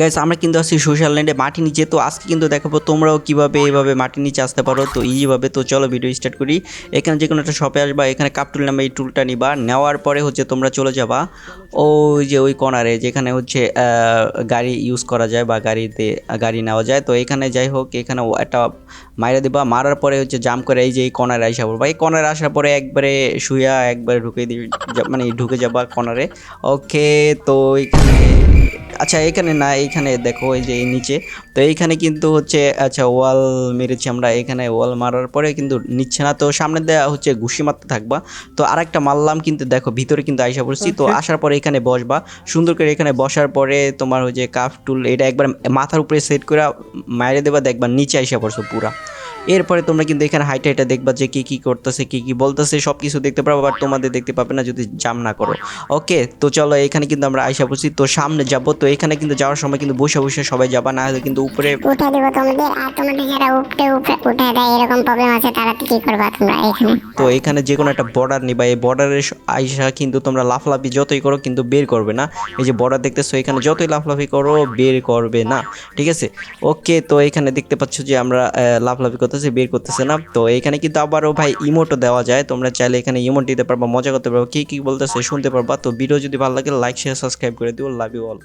Guys আমরা কিন্তু আছি সোশ্যাল নেটে মাটি নিচে। তো আজকে কিন্তু দেখাবো তোমরাও কীভাবে এইভাবে মাটির নিচে আসতে পারো। তো ইজিভাবে তো চলো ভিডিও স্টার্ট করি। এখানে যে কোনো একটা শপে আসবা, এখানে কাপটুল নামে এই টুলটা নিবা। নেওয়ার পরে হচ্ছে তোমরা চলে যাবা। ওই যে ওই কর্নারে যেখানে হচ্ছে গাড়ি ইউজ করা যায় বা গাড়িতে, গাড়ি নেওয়া যায়। তো এখানে যাই হোক, এখানে একটা মাইরা দিবা। মারার পরে হচ্ছে জাম করে এই যে এই কর্নারে আসা পড়বা। এই কর্নারে আসার পরে একবারে শুয়া একবারে ঢুকে দিবি মানে ঢুকে যাবা কর্নারে ওকে তো এখানে আচ্ছা এখানে না এইখানে দেখো এই যে এই নিচে। তো এইখানে কিন্তু হচ্ছে আচ্ছা ওয়াল মেরেছি আমরা। এখানে ওয়াল মারার পরে কিন্তু নিচ্ছে না। তো সামনে দেওয়া হচ্ছে ঘুষি মারতে থাকবা। তো আরেকটা মারলাম কিন্তু দেখো ভিতরে কিন্তু আইসা পড়ছি। তো আসার পরে এখানে বসবা। সুন্দর করে এখানে বসার পরে তোমার ওই যে কাফ টুল এটা একবার মাথার উপরে সেট করে মাইরে দেবা। দেখবা নিচে আইসা পড়ছো পুরা। এরপরে তোমরা কিন্তু এখানে হাইটা হাইটা দেখবা যে কি কি করতেছে কি কি বলতেছে সব কিছু দেখতে পারো বাট তোমাদের দেখতে পাবে না যদি জাম না করো। ওকে তো চলো এখানে কিন্তু আমরা আইসা পড়ছি। তো সামনে যাব তো এখানে কিন্তু যাওয়ার সময় কিন্তু বসে বসে সবাই যাবা না হলে কিন্তু উপরে উঠে দেবো তোমাদের আর তোমাদের যারা উপরে উপরে উঠে দেয় এরকম প্রবলেম আছে তারা কি করবা তোমরা এখানে? তো এখানে যে কোনো একটা বর্ডার নিবা এই বর্ডারের আইসা কিন্তু তোমরা লাফলাফি যতই করো কিন্তু বের করবে না। এই যে বর্ডার দেখতেছো এখানে যতই লাফলাফি করো বের করবে না। ঠিক আছে? ওকে তো এখানে দেখতে পাচ্ছ যে আমরা লাফলাফি করতেছি, বের করতেছে না। তো এখানে কিন্তু আবারও ভাই ইমোটও দেওয়া যায়। তোমরা চাইলে এখানে ইমোট দিতে পারবা, মজা করতে পারবা, কি কি বলতেছে শুনতে পারবা। তো ভিডিও যদি ভালো লাগে লাইক শেয়ার সাবস্ক্রাইব করে দিও। Love you all